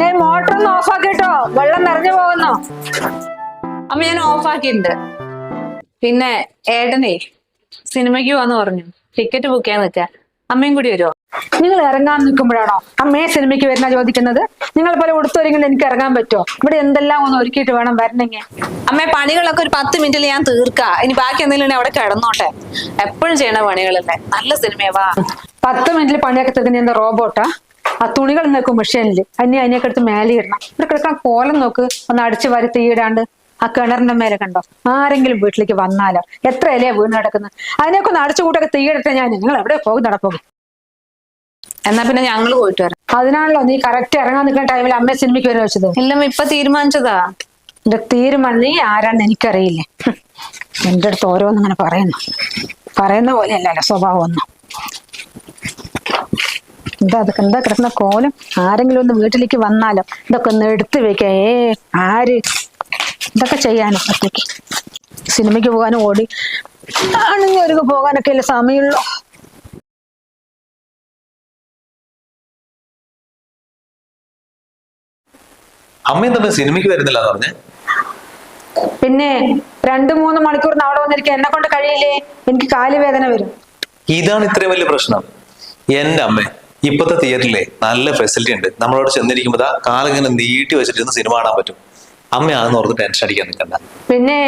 ഞാൻ മോട്ടർ ഒന്ന് ഓഫ് ആക്കിട്ടോ. വെള്ളം നിറഞ്ഞു പോകുന്നു. അമ്മ ഞാൻ ഓഫാക്കിയിട്ടുണ്ട് പിന്നെ ഏട്ടനെ സിനിമയ്ക്ക് പോവാന്ന് പറഞ്ഞു. ടിക്കറ്റ് ബുക്ക് ചെയ്യാന്ന് വെച്ചാ അമ്മയും കൂടി വരുമോ നിങ്ങൾ ഇറങ്ങാൻ നിൽക്കുമ്പോഴാണോ? അമ്മയെ സിനിമയ്ക്ക് വരുന്ന ചോദിക്കുന്നത്. നിങ്ങൾ പോലെ ഉടുത്തൊരുങ്ങിൽ എനിക്ക് ഇറങ്ങാൻ പറ്റുമോ? ഇവിടെ എന്തെല്ലാം ഒന്ന് ഒരുക്കിയിട്ട് വേണം വരണെങ്കിൽ അമ്മേ പണികളൊക്കെ ഒരു പത്ത് മിനിറ്റിൽ ഞാൻ തീർക്കാം. ഇനി ബാക്കി എന്തെങ്കിലും അവിടെ കിടന്നോട്ടെ. എപ്പോഴും ചെയ്യണ പണികളല്ലേ. നല്ല സിനിമയാ വാ. പത്ത് മിനിറ്റിൽ പണിയൊക്കെ തീർക്കുന്ന എന്താ റോബോട്ടാ ആ തുണികൾ നിൽക്കും മെഷീനിൽ അന്യ അതിനൊക്കെ എടുത്ത് മേലെ ഇടണം. ഇവിടെ കിടക്കാൻ കോലം നോക്ക്. ഒന്ന് അടിച്ചു വാരി തീയിടാണ്ട് ആ കിണറിന്റെ മേലെ കണ്ടോ? ആരെങ്കിലും വീട്ടിലേക്ക് വന്നാലോ? എത്ര ഇലയാ വീണ് കിടക്കുന്നത് അതിനൊക്കെ ഒന്ന് അടിച്ചു കൂട്ടൊക്കെ തീയിടട്ടെ ഞാൻ. നിങ്ങൾ എവിടെ പോകും? നടപ്പോകും എന്നാ പിന്നെ ഞങ്ങൾ പോയിട്ട് വരാം. അതിനാണല്ലോ നീ കറക്റ്റ് ഇറങ്ങാൻ നിൽക്കുന്ന ടൈമിൽ അമ്മ സിനിമയ്ക്ക് വരെ വെച്ചത്. ഇല്ലമ്മ ഇപ്പൊ തീരുമാനിച്ചതാ. എന്റെ തീരുമാനം നീ ആരാണെന്ന് എനിക്കറിയില്ലേ. എന്റെ അടുത്ത് ഓരോന്നിങ്ങനെ പറയുന്നു. പറയുന്ന പോലെ അല്ലല്ലോ സ്വഭാവം ഒന്നും. എന്താ അതൊക്കെ എന്താ കിടക്കുന്ന കോലം? ആരെങ്കിലും ഒന്ന് വീട്ടിലേക്ക് വന്നാലോ? ഇതൊക്കെ ഒന്ന് എടുത്തു വെക്ക. ഏ ആര്? ഇതൊക്കെ ചെയ്യാനോ? ഒറ്റയ്ക്ക്. സിനിമയ്ക്ക് പോകാനും ഓടി ആണെങ്കിൽ പോകാനൊക്കെ അല്ലേ സമയമുള്ളൂ. സിനിമയ്ക്ക് വരുന്നില്ല എന്ന് പറഞ്ഞേ? പിന്നെ രണ്ടു മൂന്ന് മണിക്കൂർ അവിടെ വന്നിരിക്കാൻ എന്നെ കൊണ്ട് കഴിയില്ലേ? എനിക്ക് കാലുവേദന വരും. ഇതാണ് ഇത്രയും വലിയ പ്രശ്നം. എന്റെ അമ്മ. ഇപ്പത്തെ തിയേറ്ററിലെ നല്ല ഫെസിലിറ്റി ഉണ്ട്. നമ്മളോട് ചെന്നിരിക്കുമ്പോൾ ആ കാലിങ്ങനെ നീട്ടി വെച്ചിട്ട് സിനിമ കാണാൻ പറ്റും. അമ്മയാണെന്ന് ഓർത്ത് ടെൻഷൻ അടിക്കാൻ നിൽക്കണ്ട. പിന്നെ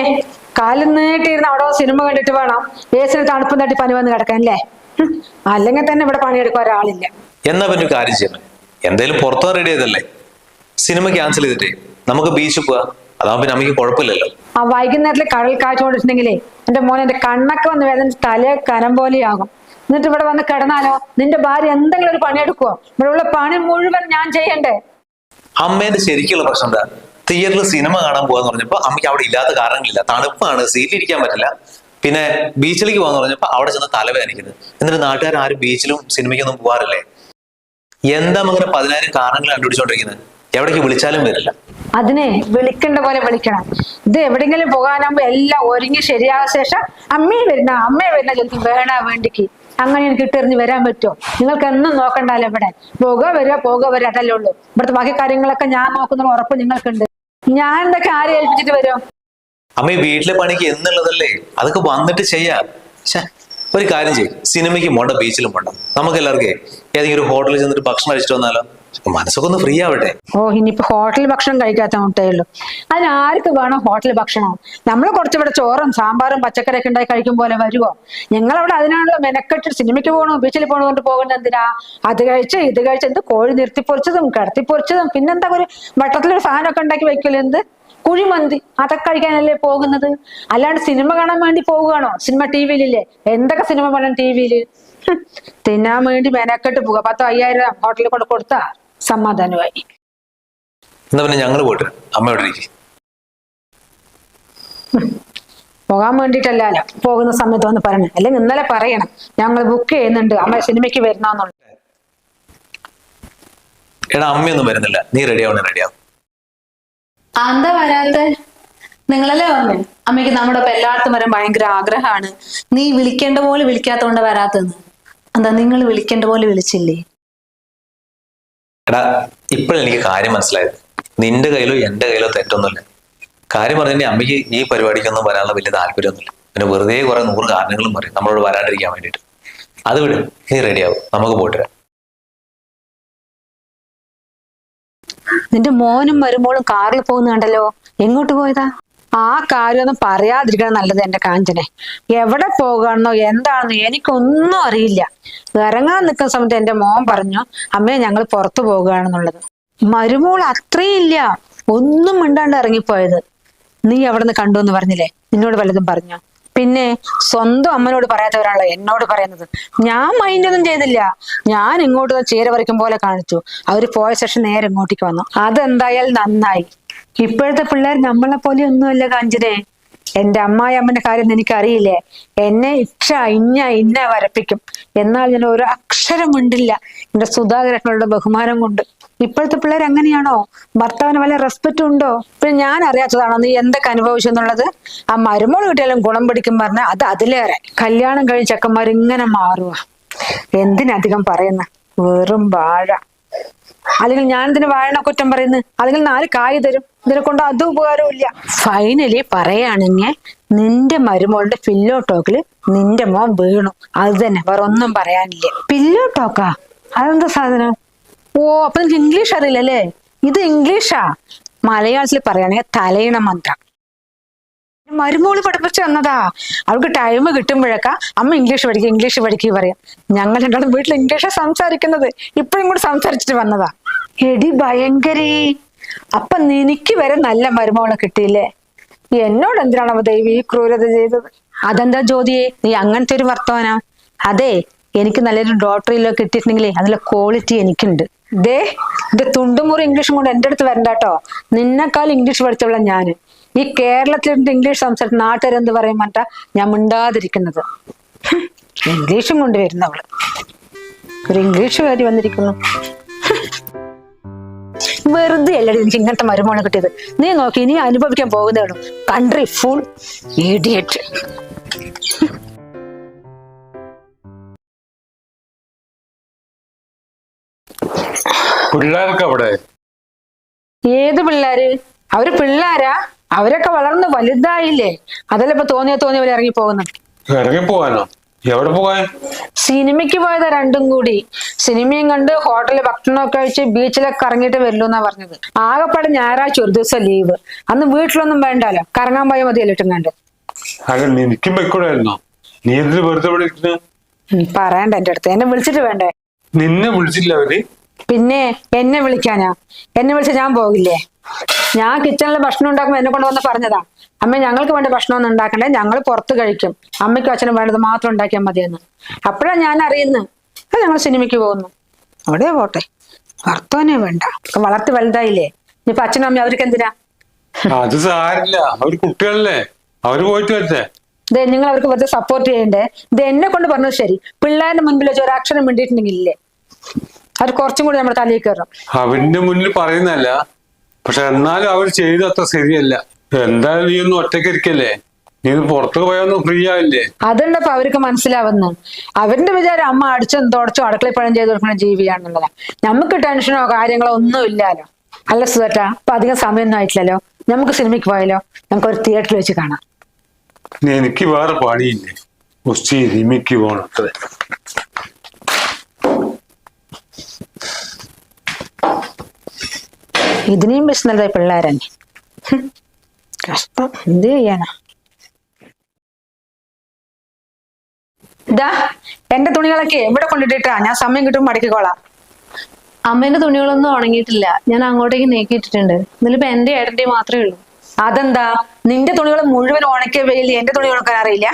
കാലം നീട്ടിയിരുന്ന് അവിടെ സിനിമ കണ്ടിട്ട് വേണം. ഏസിന് തണുപ്പും തട്ടി പനി വന്ന് കിടക്കാൻ അല്ലേ. അല്ലെങ്കിൽ തന്നെ ഇവിടെ പണിയെടുക്കാൻ ഒരാളില്ല. എന്നാ പിന്നെ കാര്യം ചെയ്യണം എന്തായാലും പുറത്തു റെഡി ചെയ്തല്ലേ? സിനിമ ക്യാൻസൽ ചെയ്തിട്ടേ നമുക്ക് ബീച്ചിൽ പോവാ. അതാവുമ്പോ പിന്നെ അമ്മയ്ക്ക് കുഴപ്പമില്ലല്ലോ. ആ വൈകുന്നേരത്തിൽ കടൽ കാറ്റ് കൊണ്ടിട്ടുണ്ടെങ്കിലേ എന്റെ മോനെ എന്റെ കണ്ണൊക്കെ വന്ന് വേദന തല കനം പോലെയാകും. എന്നിട്ട് ഇവിടെ വന്ന് കിടന്നാലോ? നിന്റെ ഭാര്യ എന്തെങ്കിലും ഒരു പണിയെടുക്കുവോ? ഇവിടെയുള്ള പണി മുഴുവൻ ഞാൻ ചെയ്യണ്ടേ? അമ്മേന്റെ ശരിക്കുള്ള പ്രശ്നം എന്താ? തിയേറ്ററിൽ സിനിമ കാണാൻ പോവാന്ന് പറഞ്ഞപ്പോ അമ്മയ്ക്ക് അവിടെ ഇല്ലാത്ത കാരണങ്ങളില്ല. തണുപ്പാണ് സീറ്റിൽ ഇരിക്കാൻ പറ്റില്ല. പിന്നെ ബീച്ചിലേക്ക് പോകാന്ന് പറഞ്ഞപ്പോ അവിടെ ചെന്ന് തലവേദനിക്കുന്നത് എന്നിട്ട് നാട്ടുകാർ ആരും ബീച്ചിലും സിനിമയ്ക്കൊന്നും പോവാറില്ലേ? എന്താ അങ്ങനെ പതിനായിരം കാരണങ്ങൾ കണ്ടുപിടിച്ചോണ്ടിരിക്കുന്നത് എവിടേക്ക് വിളിച്ചാലും വരില്ല. അതിനെ വിളിക്കേണ്ട പോലെ വിളിക്കണം. ഇത് എവിടെങ്കിലും പോകാനാകുമ്പോ എല്ലാം ഒരുങ്ങി ശരിയായ ശേഷം അമ്മയെ വരുന്ന അമ്മയെ വരുന്ന ചോദിക്കും വേണ വേണ്ടിക്ക്. അങ്ങനെ എനിക്ക് ഇട്ടെറിഞ്ഞ് വരാൻ പറ്റുമോ നിങ്ങൾക്ക് എന്നും നോക്കണ്ടല്ലോ ഇവിടെ. പോക വരിക പോക വരിക അതല്ലേ ഉള്ളൂ. ഇവിടുത്തെ ബാക്കി കാര്യങ്ങളൊക്കെ ഞാൻ നോക്കുന്ന ഉറപ്പ് നിങ്ങൾക്കുണ്ട്. ഞാൻ എന്തൊക്കെ ആരെ ഏൽപ്പിച്ചിട്ട് വരും? അമ്മ വീട്ടിലെ പണിക്ക് എന്നുള്ളതല്ലേ? അതൊക്കെ വന്നിട്ട് ചെയ്യാ. ഒരു കാര്യം ചെയ്യും. സിനിമയ്ക്ക് പോണ്ട ബീച്ചിലും പോണ്ട. നമുക്ക് എല്ലാവർക്കും ഏതെങ്കിലും ഒരു ഹോട്ടലിൽ ചെന്നിട്ട് ഭക്ഷണം കഴിച്ചിട്ട് വന്നാലോ? മനസ്സൊക്കെ ഒന്ന് ഫ്രീ ആവട്ടെ. ഓ ഇനിയിപ്പോ ഹോട്ടൽ ഭക്ഷണം കഴിക്കാത്ത മുട്ടേ ഉള്ളൂ. അതിന് ആർക്ക് വേണം ഹോട്ടൽ ഭക്ഷണം? നമ്മൾ കുറച്ചിവിടെ ചോറും സാമ്പാറും പച്ചക്കറിയൊക്കെ ഉണ്ടായി കഴിക്കും പോലെ വരുമോ ഞങ്ങളവിടെ അതിനാണല്ലോ മെനക്കെട്ട് സിനിമയ്ക്ക് പോകണോ ബീച്ചിൽ പോകണോ കൊണ്ട് പോകുന്നത് എന്തിനാ? അത് കഴിച്ച് ഇത് കഴിച്ച് എന്ത് കോഴി നിർത്തിപ്പൊരിച്ചതും കിടത്തിപ്പൊരിച്ചതും പിന്നെന്താ ഒരു വട്ടത്തിലൊരു സാധനമൊക്കെ ഉണ്ടാക്കി വെക്കൽ എന്ത്? കുഴിമന്തി. അതൊക്കെ കഴിക്കാനല്ലേ പോകുന്നത്? അല്ലാണ്ട് സിനിമ കാണാൻ വേണ്ടി പോവുകയാണോ? സിനിമ ടി വിയിലില്ലേ എന്തൊക്കെ സിനിമ വേണം ടി വിയിൽ തിന്നാൻ വേണ്ടി മെനക്കെട്ട് പോവുക. പത്തോ അയ്യായിരം ഹോട്ടലിൽ കൊണ്ട് കൊടുത്താ. സമാധാനമായി. എന്നാ പിന്നെ ഞങ്ങൾ പോട്ടെ. അമ്മയോട് ഇരിക്കും? പോകാൻ വേണ്ടിട്ടല്ല പോകുന്ന സമയത്ത് വന്ന് പറയണം. അല്ലെങ്കിൽ ഇന്നലെ പറയണം. ഞങ്ങൾ ബുക്ക് ചെയ്യുന്നുണ്ട്. അമ്മ സിനിമയ്ക്ക് വരുന്നാന്നുള്ളത് എടാ അമ്മയൊന്നും വരുന്നില്ല. നീ റെഡി ആവണേ റെഡി ആവും. എന്താ വരാത്ത? നിങ്ങളല്ലേ പറഞ്ഞു അമ്മയ്ക്ക് നമ്മുടെ ഒപ്പം എല്ലായിടത്തും വരാൻ ഭയങ്കര ആഗ്രഹമാണ്. നീ വിളിക്കേണ്ട പോലെ വിളിക്കാത്തോണ്ട് വരാത്തെന്ന് എന്താ നിങ്ങൾ വിളിക്കേണ്ട പോലെ വിളിച്ചില്ലേ? എടാ ഇപ്പോഴെനിക്ക് കാര്യം മനസ്സിലായത്. നിന്റെ കയ്യിലോ എന്റെ കയ്യിലോ തെറ്റൊന്നുമില്ല. കാര്യം പറഞ്ഞാൽ അമ്മയ്ക്ക് ഈ പരിപാടിക്കൊന്നും വരാനുള്ള വലിയ താല്പര്യമൊന്നുമില്ല. പിന്നെ വെറുതെ കുറെ നൂറ് കാരണങ്ങളും പറയും. നമ്മളോട് വരാണ്ടിരിക്കാൻ വേണ്ടിയിട്ട്. അത് വിട് നീ റെഡിയാവും നമുക്ക് പോയിട്ട് വരാം. നിന്റെ മോനും മരുമോളും കാറിൽ പോകുന്നുണ്ടല്ലോ എങ്ങോട്ട് പോയതാ? ആ കാര്യമൊന്നും പറയാതിരിക്കണം നല്ലത് എന്റെ കാഞ്ചനെ. എവിടെ പോകണമെന്നോ എന്താണെന്നോ എനിക്കൊന്നും അറിയില്ല. ഇറങ്ങാൻ നിൽക്കുന്ന സമയത്ത് എന്റെ മോൻ പറഞ്ഞു അമ്മയെ ഞങ്ങൾ പുറത്തു പോകുകയാണെന്നുള്ളത്. മരുമോൾ അത്രയും ഇല്ല. ഒന്നും മിണ്ടാണ്ട് ഇറങ്ങിപ്പോയത്. നീ എവിടെ നിന്ന് കണ്ടു എന്ന് പറഞ്ഞില്ലേ? നിന്നോട് വല്ലതും പറഞ്ഞു? പിന്നെ സ്വന്തം അമ്മനോട് പറയാത്തവരാണല്ലോ എന്നോട് പറയുന്നത്. ഞാൻ മൈൻഡൊന്നും ചെയ്തില്ല. ഞാൻ ഇങ്ങോട്ട് ചീര വരയ്ക്കും പോലെ കാണിച്ചു. അവർ പോയ ശേഷം നേരെ ഇങ്ങോട്ടേക്ക് വന്നു. അതെന്തായാലും നന്നായി. ഇപ്പോഴത്തെ പിള്ളേർ നമ്മളെ പോലെ ഒന്നുമല്ല കാഞ്ചനെ. എന്റെ അമ്മായി അമ്മന്റെ കാര്യം എനിക്കറിയില്ലേ? എന്നെ ഇച്ഛ ഇന്ന ഇന്ന വരപ്പിക്കും. എന്നാൽ ഞാൻ ഒരു അക്ഷരം ഉണ്ടില്ല എന്റെ സുധാകരനോട് ബഹുമാനം കൊണ്ട്. ഇപ്പോഴത്തെ പിള്ളേർ അങ്ങനെയാണോ ഭർത്താവിന് വല്ല റെസ്പെക്റ്റ് ഉണ്ടോ? പിന്നെ ഞാൻ അറിയാത്തതാണോ? നീ എന്തൊക്കെ അനുഭവിച്ചു എന്നുള്ളത്? ആ മരുമോൾ കിട്ടിയാലും ഗുണം പിടിക്കും പറഞ്ഞാൽ അത് അതിലേറെ. കല്യാണം കഴിഞ്ഞ ചെക്കന്മാർ ഇങ്ങനെ മാറുക എന്തിനധികം പറയുന്ന? വെറും വാഴ. അല്ലെങ്കിൽ ഞാൻ ഇതിന് വായന കുറ്റം പറയുന്നു? അല്ലെങ്കിൽ നാല് കായ് തരും? ഇതിനെ കൊണ്ട് അതും ഉപകാരമില്ല ഫൈനലി പറയുകയാണെങ്കിൽ നിന്റെ മരുമോളുടെ പില്ലോ ടോക്കിൽ നിന്റെ മോൻ വീണു. അത് തന്നെ വേറെ ഒന്നും പറയാനില്ല. പില്ലോ ടോക്കാ അതെന്താ സാധനം? ഓ അപ്പൊ നിനക്ക് ഇംഗ്ലീഷ് അറിയില്ലല്ലേ? ഇത് ഇംഗ്ലീഷാ മലയാളത്തിൽ പറയുകയാണെങ്കിൽ തലയിണ മന്ത്രം. മരുമോൾ പഠിപ്പിച്ചു തന്നതാ. അവൾക്ക് ടൈം കിട്ടുമ്പോഴൊക്കെ അമ്മ ഇംഗ്ലീഷ് പഠിക്കുക ഇംഗ്ലീഷ് പഠിക്കുക പറയാം. ഞങ്ങൾ രണ്ടാളും വീട്ടിൽ ഇംഗ്ലീഷാ സംസാരിക്കുന്നത് ഇപ്പോഴും കൂടെ സംസാരിച്ചിട്ട് വന്നതാ. എടി ഭയങ്കരേ. അപ്പൊ നിനക്ക് വരെ നല്ല മരുമോളെ കിട്ടിയില്ലേ? എന്നോട് എന്തിനാണ് ദൈവം ഈ ക്രൂരത ചെയ്തത്? അതെന്താ ജ്യോതിയെ? നീ അങ്ങനത്തെ ഒരു വർത്തമാനാ? അതെ എനിക്ക് നല്ലൊരു ഡോക്ടറിലോ കിട്ടിയിട്ടുണ്ടെങ്കിലേ അതിലെ ക്വാളിറ്റി എനിക്കുണ്ട്. ദേ ഇത് തുണ്ടുമുറി ഇംഗ്ലീഷും കൊണ്ട് എന്റെ അടുത്ത് വരണ്ട കേട്ടോ. നിന്നെക്കാൾ ഇംഗ്ലീഷ് പഠിച്ചവളാ ഞാൻ ഈ കേരളത്തിലിരുന്ന് ഇംഗ്ലീഷ് സംസാരിച്ച നാട്ടുകാരെന്ത് പറയും മറ്റാ ഞാൻ മിണ്ടാതിരിക്കുന്നത്. ഇംഗ്ലീഷും കൊണ്ടുവരുന്നു അവൾ. ഒരു ഇംഗ്ലീഷുകാരി വന്നിരിക്കുന്നു. വെറുതെ അല്ലടി എനിക്ക് ഇങ്ങനത്തെ മരുമോണം കിട്ടിയത്. നീ നോക്കി ഇനി അനുഭവിക്കാൻ പോകുന്നതാണ് കൺട്രി ഫുൾ ഇഡിയറ്റ്. പിള്ളേർക്ക് അവിടെ ഏത് പിള്ളേര്? അവർ പിള്ളേരാ? അവരൊക്കെ വളർന്ന് വലുതായില്ലേ? അതല്ല ഇപ്പൊ തോന്നിയ തോന്നിയ പോലെ ഇറങ്ങി പോകുന്നത്. ഇറങ്ങി പോകാനോ? എവിടെ പോകാൻ? സിനിമയ്ക്ക് പോയതാ രണ്ടും കൂടി. സിനിമയും കണ്ട് ഹോട്ടലിൽ ഭക്ഷണമൊക്കെ കഴിച്ച് ബീച്ചിലൊക്കെ ഇറങ്ങിയിട്ട് വരുള്ളൂ എന്നാ പറഞ്ഞത്. ആകെപ്പാടെ ഞായറാഴ്ച ഒരു ദിവസം ലീവ്. അന്ന് വീട്ടിലൊന്നും വേണ്ടല്ലോ. കറങ്ങാൻ പോയാൽ മതിയല്ലോ ഇട്ടും കണ്ട് അല്ല നിനക്കും വെക്കൂടായിരുന്നോ നീ എന്തിനു വെറുതെ പറയണ്ട എന്റെ അടുത്ത്. എന്നെ വിളിച്ചിട്ട് വേണ്ടേ? നിന്നെ വിളിച്ചില്ല അവർ. പിന്നെ എന്നെ വിളിക്കാനാ? എന്നെ വിളിച്ച ഞാൻ പോകില്ലേ? ഞാൻ കിച്ചണിൽ ഭക്ഷണം ഉണ്ടാക്കുമ്പോൾ എന്നെ കൊണ്ട് വന്ന് പറഞ്ഞതാ. അമ്മ ഞങ്ങൾക്ക് വേണ്ട ഭക്ഷണം ഒന്നും ഉണ്ടാക്കണ്ടേ. ഞങ്ങൾ പുറത്ത് കഴിക്കും. അമ്മയ്ക്കും അച്ഛനും വേണ്ടത് മാത്രം ഉണ്ടാക്കിയാൽ മതിയെന്ന്. അപ്പഴാ ഞാൻ അറിയുന്നു. അത് ഞങ്ങൾ സിനിമയ്ക്ക് പോകുന്നു. അവിടെ പോട്ടെ. ഭർത്താവിനെ വേണ്ട. വളർത്തി വലുതായില്ലേ? ഇനിയിപ്പൊ അച്ഛനും അമ്മയും അവർക്ക് എന്തിനാ? അത് സാരില്ല അവർ കുട്ടികളല്ലേ. അവർ പോയിട്ട് വരട്ടെ. ഇത് നിങ്ങൾ അവർക്ക് വെറുതെ സപ്പോർട്ട് ചെയ്യണ്ടേ? ഇത് എന്നെ കൊണ്ട് പറഞ്ഞത് ശരി. പിള്ളേരുടെ മുൻപിൽ വെച്ച് ഒരു അക്ഷരം മിണ്ടിയിട്ടുണ്ടെങ്കിൽ ഇല്ലേ? അവർ കുറച്ചും കൂടി നമ്മുടെ തലയിൽ കയറും അവന്റെ മുന്നിൽ പറയുന്നല്ല പക്ഷെ എന്നാലും അവർ ചെയ്ത അത്ര ശരിയല്ല. എന്തായാലും നീ ഒന്നും ഒറ്റയ്ക്ക് ഇരിക്കല്ലേ? നീ പുറത്തു പോയൊന്നും ഫ്രീ ആവില്ലേ? അതുണ്ടപ്പോ അവർക്ക് മനസ്സിലാവുന്നു. അവരുടെ വിചാരം അമ്മ അടിച്ചും തുടച്ചോ അടുക്കളയിൽ പഴം ചെയ്ത് കൊടുക്കുന്ന ജീവിയാണെന്നുള്ളതാ. നമുക്ക് ടെൻഷനോ കാര്യങ്ങളോ ഒന്നും ഇല്ലാലോ. അല്ല സുധട്ടാ അപ്പൊ അധികം സമയമൊന്നും ആയിട്ടില്ലല്ലോ. നമുക്ക് സിനിമയ്ക്ക് പോയാലോ? നമുക്ക് ഒരു തിയേറ്ററിൽ വെച്ച് കാണാം. എനിക്ക് വേറെ പണിയില്ലേ? സിനിമയ്ക്ക് റിമിക്ക് പോണം അത്രേ ഇതിനെയും ബിസിനസ് പിള്ളേരന്നെ. ഹും. കഷ്ടം. എന്ത് ചെയ്യാനാ? ഇതാ എന്റെ തുണികളൊക്കെ എവിടെ കൊണ്ടിട്ടിട്ടാ. ഞാൻ സമയം കിട്ടുമ്പോൾ മടക്കിക്കോളാം അമ്മേന്റെ തുണികളൊന്നും ഉണങ്ങിയിട്ടില്ല. ഞാൻ അങ്ങോട്ടേക്ക് നീക്കിയിട്ടിട്ടുണ്ട്. ഇതിലിപ്പോ എന്റെ ഏട്ടന്റെ മാത്രമേ ഉള്ളൂ. അതെന്താ? നിന്റെ തുണികൾ മുഴുവൻ ഉണക്കിയ വെയിൽ എന്റെ തുണികളൊക്കെ അറിയില്ല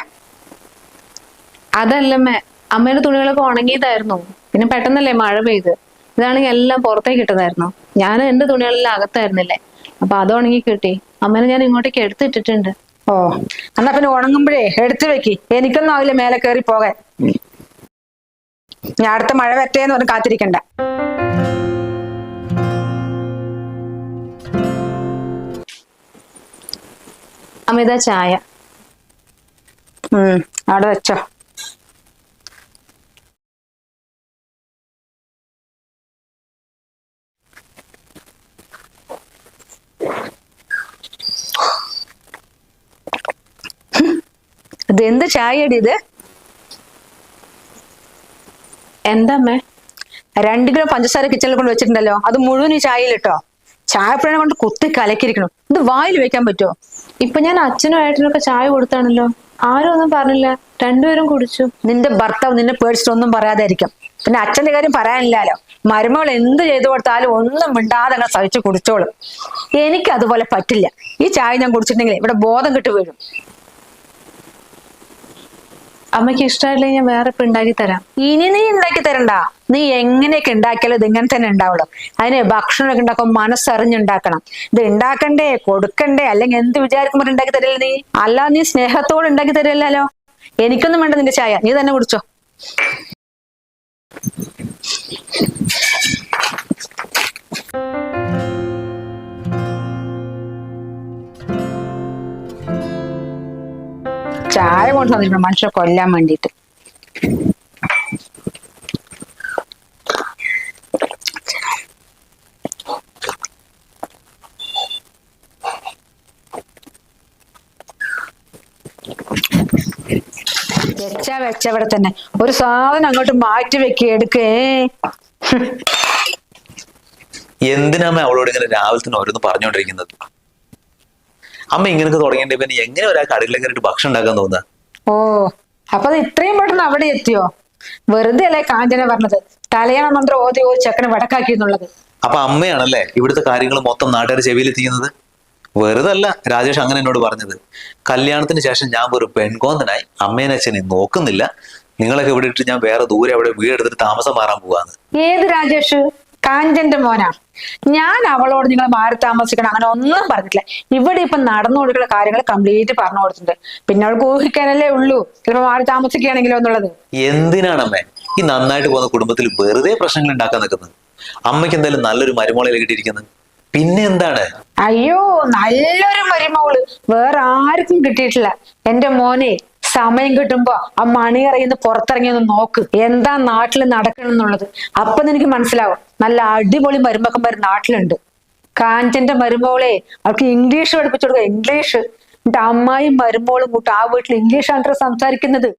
അതല്ലമ്മേ അമ്മേന്റെ തുണികളൊക്കെ ഉണങ്ങിയതായിരുന്നു. പിന്നെ പെട്ടെന്നല്ലേ മഴ പെയ്ത്. ഇതാണെങ്കിൽ എല്ലാം പുറത്തേക്ക് ഇട്ടതായിരുന്നു. ഞാൻ എന്റെ തുണികളെല്ലാം അകത്തായിരുന്നില്ലേ? അപ്പൊ അത് ഉണങ്ങി കിട്ടി. അമ്മേനെ ഞാൻ ഇങ്ങോട്ടേക്ക് എടുത്തിട്ടിട്ടുണ്ട്. ഓ എന്നാ പിന്നെ ഉണങ്ങുമ്പോഴേ എടുത്തു വെക്ക്. എനിക്കൊന്നും ആവില്ല മേലെ കയറി പോകാൻ. ഞാൻ അടുത്ത മഴ വരട്ടേന്ന് പറഞ്ഞ് കാത്തിരിക്കണ്ട. അമിത ചായ. ഉം അവിടെ വെച്ചോ. ഇത് എന്ത് ചായയടി ഇത്? എന്താമ്മേ? രണ്ട് കിലോ പഞ്ചസാര കിച്ചണിൽ കൊണ്ട് വെച്ചിട്ടുണ്ടല്ലോ. അത് മുഴുവൻ ഈ ചായയിലിട്ടോ ചായപ്പഴം കൊണ്ട് കുത്തി കലക്കിരിക്കണം ഇത് വായിൽ വെക്കാൻ പറ്റുമോ? ഇപ്പൊ ഞാൻ അച്ഛനും ഏട്ടനൊക്കെ ചായ കൊടുത്താണല്ലോ. ആരും ഒന്നും പറഞ്ഞില്ല. രണ്ടുപേരും കുടിച്ചു. നിന്റെ ഭർത്താവ് നിന്നെ പേടിച്ചിട്ടൊന്നും പറയാതായിരിക്കും. പിന്നെ അച്ഛന്റെ കാര്യം പറയാനില്ലല്ലോ. മരുമകൾ എന്ത് ചെയ്തു കൊടുത്താലും ഒന്നും മിണ്ടാതെ അങ്ങനെ സഹിച്ചു കുടിച്ചോളും. എനിക്ക് അതുപോലെ പറ്റില്ല. ഈ ചായ ഞാൻ കുടിച്ചിട്ടുണ്ടെങ്കിൽ ഇവിടെ ബോധം കിട്ടു വീഴും. അമ്മയ്ക്ക് ഇഷ്ടമായില്ലെങ്കിൽ ഞാൻ വേറെ ഇപ്പൊ ഉണ്ടാക്കി തരാം. ഇനി നീ ഉണ്ടാക്കി തരണ്ട. നീ എങ്ങനെയൊക്കെ ഉണ്ടാക്കിയാലും ഇത് ഇങ്ങനെ തന്നെ ഉണ്ടാവുള്ളൂ. അതിന് ഭക്ഷണമൊക്കെ ഉണ്ടാക്കുമ്പോൾ മനസ്സറിഞ്ഞുണ്ടാക്കണം. ഇത് ഉണ്ടാക്കണ്ടേ കൊടുക്കണ്ടേ അല്ലെങ്കിൽ എന്ത് വിചാരിക്കുമ്പോൾ ഉണ്ടാക്കി തരില്ല നീ? അല്ല നീ സ്നേഹത്തോട് ഉണ്ടാക്കി തരില്ലല്ലോ. എനിക്കൊന്നും വേണ്ട നിന്റെ ചായ. നീ തന്നെ കുടിച്ചോ. കൊറേ കൊണ്ട് വന്നിട്ടുണ്ട് മനുഷ്യരെ കൊല്ലാൻ വേണ്ടിട്ട്. വെച്ച വെച്ച ഇവിടെ തന്നെ. ഒരു സാധനം അങ്ങോട്ട് മാറ്റി വെക്കി എടുക്കേ. എന്തിനമ്മ അവളോട് ഇങ്ങനെ രാവിലെ തന്നെ ഓരോന്ന് പറഞ്ഞോണ്ടിരിക്കുന്നത്? അമ്മ ഇങ്ങനെയൊക്കെ തുടങ്ങിയിട്ട് പിന്നെ എങ്ങനെ ഒരാൾക്ക് അടുക്കളയിൽ കയറിയിട്ട് ഭക്ഷണം ഉണ്ടാക്കാൻ തോന്നുന്നത് ഓ അപ്പൊ അത് ഇത്രയും പെട്ടെന്ന് അവിടെ എത്തിയോ? വെറുതെ അല്ലേ കാഞ്ചന പറഞ്ഞത്? തലയാണ മന്ത്രം ഓതി ഓ ചെക്കനെ വടക്കാക്കി എന്നുള്ളത്. അപ്പൊ അമ്മയാണല്ലേ ഇവിടുത്തെ കാര്യങ്ങൾ മൊത്തം നാട്ടുകാർ ചെവിയിലെത്തിക്കുന്നത്? വെറുതല്ല രാജേഷ് അങ്ങനെ എന്നോട് പറഞ്ഞത്. കല്യാണത്തിന് ശേഷം ഞാൻ ഒരു പെൺകോന്തനായി അമ്മേനെ അച്ഛനെ നോക്കുന്നില്ല. നിങ്ങളൊക്കെ ഇവിടെ ഇട്ട് ഞാൻ വേറെ ദൂരെ അവിടെ വീടെടുത്തിട്ട് താമസം മാറാൻ പോവാന്ന്. ഏത് രാജേഷ്? കാഞ്ചന്റെ മോനാ. ഞാൻ അവളോട് നിങ്ങൾ മാറി താമസിക്കണം അങ്ങനെ ഒന്നും പറഞ്ഞിട്ടില്ല. ഇവിടെ ഇപ്പൊ നടന്നു കൊടുക്കുന്ന കാര്യങ്ങൾ കംപ്ലീറ്റ് പറഞ്ഞു കൊടുത്തിട്ടുണ്ട്. പിന്നെ അവൾക്ക് ഊഹിക്കാനല്ലേ ഉള്ളൂ. ചിലപ്പോ മാറി താമസിക്കുകയാണെങ്കിലോ എന്നുള്ളത്. എന്തിനാണമ്മേ ഈ നന്നായിട്ട് പോകുന്ന കുടുംബത്തിൽ വെറുതെ പ്രശ്നങ്ങൾ ഉണ്ടാക്കാൻ നിൽക്കുന്നത്? അമ്മയ്ക്ക് എന്തായാലും നല്ലൊരു മരുമോളയിൽ കിട്ടിയിരിക്കുന്നത്? പിന്നെ എന്താണ്? അയ്യോ നല്ലൊരു മരുമോൾ. വേറെ ആർക്കും കിട്ടിയിട്ടില്ല. എന്റെ മോനെ സമയം കിട്ടുമ്പോ ആ മണി അറിയുന്ന പുറത്തിറങ്ങി ഒന്ന് നോക്ക്. എന്താ നാട്ടിൽ നടക്കണമെന്നുള്ളത് അപ്പൊ നിനക്ക് മനസ്സിലാവും. നല്ല അടിപൊളി മരുമക്കന്മാർ നാട്ടിലുണ്ട്. കാഞ്ചന്റെ മരുമോളെ അവർക്ക് ഇംഗ്ലീഷ് പഠിപ്പിച്ചു കൊടുക്കുക. ഇംഗ്ലീഷ്. എന്നിട്ട് അമ്മായും മരുമോളും കൂട്ട് ആ വീട്ടിൽ ഇംഗ്ലീഷാണ് സംസാരിക്കുന്നത്.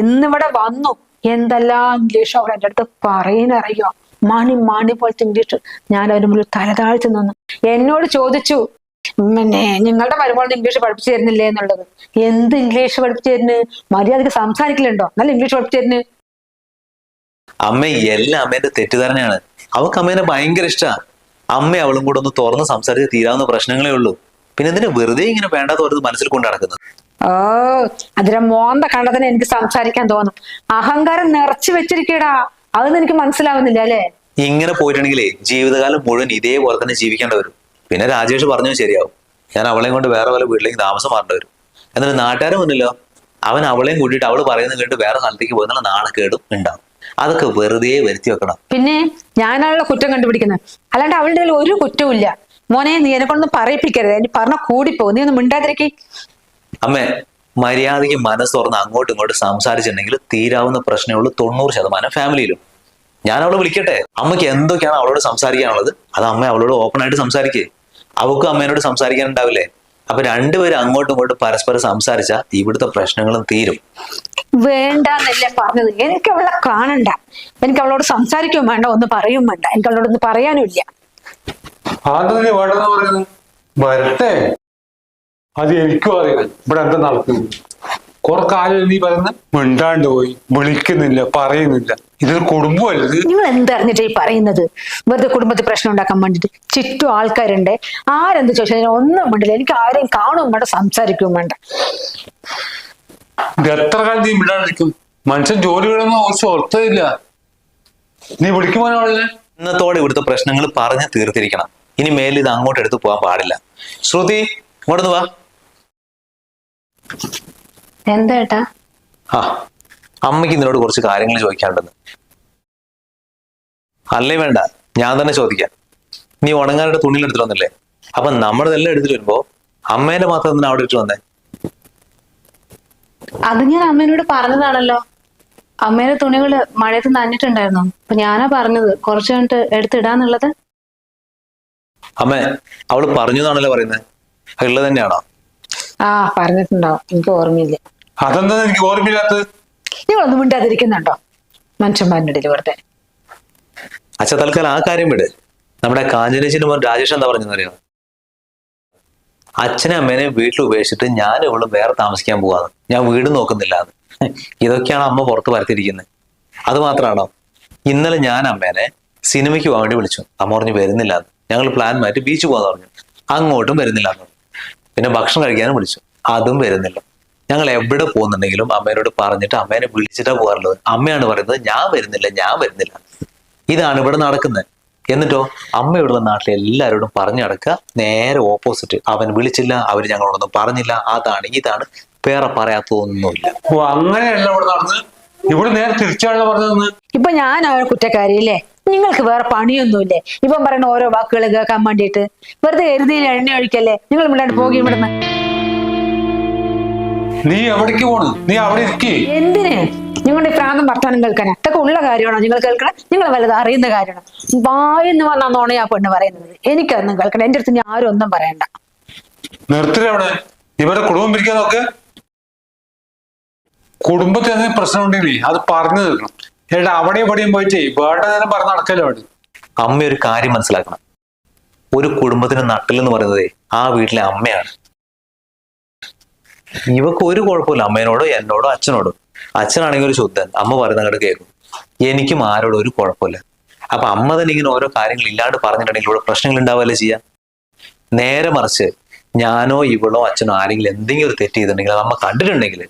ഇന്നിവിടെ വന്നു. എന്തെല്ലാം ഇംഗ്ലീഷ് അവിടെ എന്റെ അടുത്ത് പറയുന്നറിയോ മണി മണി പോലത്തെ ഇംഗ്ലീഷ്. ഞാൻ അവന് മുന്നിൽ തലതാഴ്ച നിന്നു. എന്നോട് ചോദിച്ചു പിന്നെ നിങ്ങളുടെ മരുമോളിന് ഇംഗ്ലീഷ് പഠിപ്പിച്ചു തരുന്നില്ലേ എന്നുള്ളത്? എന്ത് ഇംഗ്ലീഷ് പഠിപ്പിച്ചു തരുന്നു? മര്യാദയ്ക്ക് സംസാരിക്കലുണ്ടോ? നല്ല ഇംഗ്ലീഷ് പഠിപ്പിച്ചു തരുന്നു. അമ്മ എല്ലാം അമ്മേന്റെ തെറ്റിദ്ധാരണയാണ് അവൾക്ക് അമ്മേനെ ഭയങ്കര ഇഷ്ടാ. അമ്മ അവളും കൂടെ ഒന്ന് തുറന്ന് സംസാരിച്ച് തീരാവുന്ന പ്രശ്നങ്ങളേ ഉള്ളൂ. പിന്നെ എന്തിനാ വെറുതെ ഇങ്ങനെ വേണ്ടാത്ത ഒരു മനസ്സിൽ കൊണ്ട് നടക്കുന്നത്? ഓ അതിലെ മോന്ത കണ്ടതിന് എനിക്ക് സംസാരിക്കാൻ തോന്നും. അഹങ്കാരം നിറച്ചു വെച്ചിരിക്കടാ. അതൊന്നും എനിക്ക് മനസ്സിലാവുന്നില്ല അല്ലേ? ഇങ്ങനെ പോയിട്ടുണ്ടെങ്കിലേ ജീവിതകാലം മുഴുവൻ ഇതേപോലെ തന്നെ ജീവിക്കേണ്ടി വരും. പിന്നെ രാജേഷ് പറഞ്ഞു ശരിയാവും. ഞാൻ അവളെയും കൊണ്ട് വേറെ വല്ല വീട്ടിലേക്ക് താമസം മാറേണ്ടി വരും. എന്നിട്ട് നാട്ടുകാരെ മുന്നിലോ? അവൻ അവളെയും കൂട്ടിയിട്ട് അവൾ പറയുന്നത് കേട്ട് വേറെ സ്ഥലത്തേക്ക് പോകുന്ന കേടും ഉണ്ടാവും അതൊക്കെ വെറുതെ വരുത്തി വെക്കണം. പിന്നെ ഞാനാണല്ലോ കുറ്റം കണ്ടുപിടിക്കുന്നത്. അല്ലാണ്ട് അവളുടെ ഒരു കുറ്റവും ഇല്ല മോനെ നീ എന്നെ കൊണ്ടൊന്നും പറയിപ്പിക്കരുത്. എനിക്ക് പറഞ്ഞ കൂടിപ്പോ നീ ഒന്ന് മിണ്ടാതിരിക്കേ. അമ്മേ മര്യാദയ്ക്ക് മനസ്സ് തുറന്ന് അങ്ങോട്ടും ഇങ്ങോട്ടും സംസാരിച്ചിട്ടുണ്ടെങ്കിൽ തീരാവുന്ന പ്രശ്നമേ ഉള്ളൂ തൊണ്ണൂറ് ശതമാനം ഫാമിലിയിലും. ഞാൻ അവളെ വിളിക്കട്ടെ? അമ്മയ്ക്ക് എന്തൊക്കെയാണ് അവളോട് സംസാരിക്കാനുള്ളത്? അത് അമ്മ അവളോട് ഓപ്പൺ ആയിട്ട് സംസാരിക്കേ. അവൾക്കും അമ്മേനോട് സംസാരിക്കാൻ ഉണ്ടാവില്ലേ അപ്പൊ രണ്ടുപേരും അങ്ങോട്ടും ഇങ്ങോട്ടും പരസ്പരം സംസാരിച്ചാൽ ഇവിടുത്തെ പ്രശ്നങ്ങളും തീരും. വേണ്ടെന്നല്ലേ പറഞ്ഞത്. എനിക്ക് അവളെ കാണണ്ട. എനിക്ക് അവളോട് സംസാരിക്കുകയും വേണ്ട ഒന്ന് പറയും വേണ്ട. എനിക്ക് അവളോട് ഒന്ന് പറയാനും ഇല്ല. അതെന്നെ വേണ്ടെന്ന് വരട്ടെ. അത് എനിക്കും അറിയാം. ഇവിടെ എന്താ നടക്കുന്നു കുറെ കാലം നീ പറയുന്ന മിണ്ടാണ്ട് പോയി വിളിക്കുന്നില്ല പറയുന്നില്ല. ഇതൊരു കുടുംബമല്ല നിങ്ങൾ എന്തറിഞ്ഞിട്ട് ഈ പറയുന്നത്? വെറുതെ കുടുംബത്തിൽ പ്രശ്നം ഉണ്ടാക്കാൻ വേണ്ടിട്ട്. ചുറ്റും ആൾക്കാരുണ്ട്. ആരെന്ത് ചോദിച്ചാൽ ഒന്നും വേണ്ടില്ല എനിക്ക് ആരെയും കാണും വേണ്ട സംസാരിക്കുകയും വേണ്ട. ഇത് എത്ര കാലത്ത് നീ മിണ്ടാണ്ടിരിക്കും? മനുഷ്യൻ ജോലി വിടുന്ന ഒരു നീ വിളിക്കുമോ അവളെ ഇന്നത്തോടെ ഇവിടുത്തെ പ്രശ്നങ്ങൾ പറഞ്ഞ് തീർത്തിരിക്കണം. ഇനി മേലിൽ ഇത് അങ്ങോട്ട് എടുത്ത് പോകാൻ പാടില്ല. ശ്രുതി ഇങ്ങോട്ട് വാ. എന്താ ഏട്ടാ? ആ. അമ്മയ്ക്ക് ഇതിനോട് കുറച്ച് കാര്യങ്ങൾ ചോദിക്കാനുണ്ടെന്ന്. അല്ലേ വേണ്ട ഞാൻ തന്നെ ചോദിക്കാം. നീ ഉണങ്ങാനായിട്ട് തുണിയിൽ എടുത്തിട്ട് വന്നില്ലേ? അപ്പൊ നമ്മളതെല്ലാം എടുത്തിട്ട് വരുമ്പോ അമ്മേനെ മാത്രം എന്തിനാ അവിടെ ഇട്ട് വന്നേ? അത് ഞാൻ അമ്മേനോട് പറഞ്ഞതാണല്ലോ. അമ്മേന്റെ തുണികൾ മഴയത്ത് നനഞ്ഞിട്ടുണ്ടായിരുന്നു. അപ്പൊ ഞാനാ പറഞ്ഞത് കുറച്ച് കഴിഞ്ഞിട്ട് എടുത്തിടാന്നുള്ളത്. അമ്മേ അവൾ പറഞ്ഞു എന്നാണല്ലോ പറയുന്നത് ഉള്ളത് തന്നെയാണോ? ആ പറഞ്ഞിട്ടുണ്ടാവും. എനിക്ക് ഓർമ്മയില്ല. അതെന്താ എനിക്ക് ഓർമ്മയില്ലാത്തത്? നിങ്ങളൊന്നും മിണ്ടാതിരിക്കുന്നുണ്ടോ? മനുഷ്യന്മാരുടെ വെറുതെ. അച്ഛ തൽക്കാലം ആ കാര്യം വിട്. നമ്മുടെ കാഞ്ചനേച്ചിന്റെ മോൻ രാജേഷ് എന്താ പറഞ്ഞെന്നറിയോ അച്ഛനും അമ്മേനെ വീട്ടിൽ ഉപേക്ഷിച്ചിട്ട് ഞാൻ ഇവളും വേറെ താമസിക്കാൻ പോവാന്ന്. ഞാൻ വീട് നോക്കുന്നില്ല ഇതൊക്കെയാണ് അമ്മ പുറത്ത് വരത്തിരിക്കുന്നത് അത് മാത്രമാണോ? ഇന്നലെ ഞാൻ അമ്മേനെ സിനിമയ്ക്ക് പോകാൻ വേണ്ടി വിളിച്ചു. അമ്മ പറഞ്ഞു വരുന്നില്ല ഞങ്ങൾ പ്ലാൻ മാറ്റി ബീച്ച് പോകാന്ന് പറഞ്ഞു. അങ്ങോട്ടും വരുന്നില്ല പിന്നെ ഭക്ഷണം കഴിക്കാനും വിളിച്ചു. അതും വരുന്നില്ല. ഞങ്ങൾ എവിടെ പോകുന്നുണ്ടെങ്കിലും അമ്മേനോട് പറഞ്ഞിട്ട് അമ്മേനെ വിളിച്ചിട്ടാ പോകാറുള്ളത് അമ്മയാണ് പറയുന്നത് ഞാൻ വരുന്നില്ല ഞാൻ വരുന്നില്ല. ഇതാണ് ഇവിടെ നടക്കുന്നത്. എന്നിട്ടോ അമ്മയോടുള്ള നാട്ടിലെ എല്ലാവരോടും പറഞ്ഞു നടക്കുക. നേരെ ഓപ്പോസിറ്റ് അവൻ വിളിച്ചില്ല അവർ ഞങ്ങളോടൊന്നും പറഞ്ഞില്ല. അതാണ് ഇതാണ്. വേറെ പറയാത്തതൊന്നുമില്ല ഓ അങ്ങനെയല്ല ഇവിടെ നടന്നത്. ഇവിടെ നേരെ തിരിച്ചാണല്ലോ പറഞ്ഞതെന്ന് ഇപ്പൊ ഞാൻ അവൻ കുറ്റക്കാരിയല്ലേ നിങ്ങൾക്ക് വേറെ പണിയൊന്നുമില്ലേ? ഇപ്പം പറയുന്ന ഓരോ വാക്കുകൾ കേൾക്കാൻ വേണ്ടിയിട്ട്. വെറുതെ എരുതിയിൽ എണ്ണ ഒഴിക്കല്ലേ? നിങ്ങൾ മിണ്ടാണ്ട് പോകും ഇവിടുന്ന്. നീ എവിടേക്ക് പോണ്? നീ അവിടെ ഇരിക്കേ. എന്തിന്? നിങ്ങളുടെ പ്രാന്തം വർത്താനം കേൾക്കാനാ ഇതൊക്കെ ഉള്ള കാര്യമാണോ നിങ്ങൾ കേൾക്കണം നിങ്ങൾ വലുത് അറിയുന്ന കാര്യമാണ്? വായെന്ന് വന്നാ നോണയാ പെണ്ണ് പറയുന്നത്. എനിക്കൊന്നും കേൾക്കണം എന്റെ അടുത്ത് ഞാൻ ആരും ഒന്നും പറയണ്ട. നിർത്തിലവിടെ ഇവരുടെ കുടുംബം പിരിക്കാൻ നോക്ക് കുടുംബത്തിൽ എന്തെങ്കിലും പ്രശ്നം ഉണ്ടെങ്കിൽ അത് പറഞ്ഞു തീർക്കണം. ഏട്ടാ അവിടെ ഇവിടെയും പോയിട്ടേ വേണ്ട നേരം പറഞ്ഞ് നടക്കല്ലോ അവിടെ. അമ്മ ഒരു കാര്യം മനസ്സിലാക്കണം. ഒരു കുടുംബത്തിന് നട്ടിലെന്ന് പറയുന്നത് ആ വീട്ടിലെ അമ്മയാണ്. ഇവക്ക് ഒരു കുഴപ്പമില്ല. അമ്മേനോടോ എന്നോടോ അച്ഛനോടോ. അച്ഛനാണെങ്കിൽ ഒരു ശുദ്ധൻ. അമ്മ പറയുന്ന അങ്ങോട്ട് കേൾക്കും. എനിക്കും ആരോടും ഒരു കുഴപ്പമില്ല. അപ്പൊ അമ്മ തന്നെ ഇങ്ങനെ ഓരോ കാര്യങ്ങൾ ഇല്ലാണ്ട് പറഞ്ഞിട്ടുണ്ടെങ്കിൽ ഇവിടെ പ്രശ്നങ്ങൾ ഉണ്ടാവല്ലേ ചെയ്യാ? നേരെ മറിച്ച് ഞാനോ ഇവളോ അച്ഛനോ ആരെങ്കിലും എന്തെങ്കിലും ഒരു തെറ്റ് ചെയ്തിട്ടുണ്ടെങ്കിൽ അത് അമ്മ കണ്ടിട്ടുണ്ടെങ്കിൽ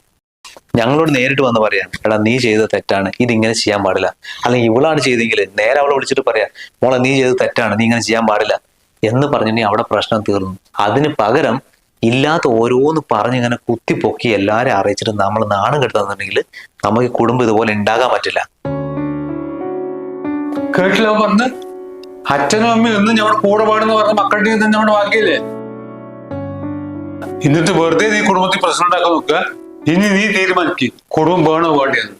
ഞങ്ങളോട് നേരിട്ട് വന്ന് പറയാം എടാ നീ ചെയ്ത തെറ്റാണ്. ഇതിങ്ങനെ ചെയ്യാൻ പാടില്ല. അല്ലെങ്കിൽ ഇവളാണ് ചെയ്തെങ്കിൽ നേരെ അവളെ വിളിച്ചിട്ട് പറയാം മോളെ നീ ചെയ്ത തെറ്റാണ്. നീ ഇങ്ങനെ ചെയ്യാൻ പാടില്ല. എന്ന് പറഞ്ഞിട്ടുണ്ടെങ്കിൽ അവിടെ പ്രശ്നം തീർന്നു. അതിന് പകരം ഇല്ലാത്ത ഓരോന്ന് പറഞ്ഞ് ഇങ്ങനെ കുത്തിപ്പൊക്കി എല്ലാവരെയും അറിയിച്ചിട്ട് നമ്മൾ നാണം കെടുത്തുന്നുണ്ടെങ്കിൽ നമുക്ക് കുടുംബം ഇതുപോലെ ഉണ്ടാകാൻ പറ്റില്ല. കേട്ടില്ല പറഞ്ഞ് അച്ഛനും അമ്മയും എന്നും ഞങ്ങളുടെ കൂടെ പാടുന്ന പറഞ്ഞ മക്കളുടെ ഇന്ന് ഞങ്ങളുടെ വാക്കിയല്ലേ എന്നിട്ട് വെറുതെ നീ കുടുംബത്തിൽ പ്രശ്നം ഉണ്ടാക്കാൻ നോക്കുക ഇനി നീ തീരുമാനിക്കും. കുടുംബം വേണോ വേണ്ടിയെന്ന്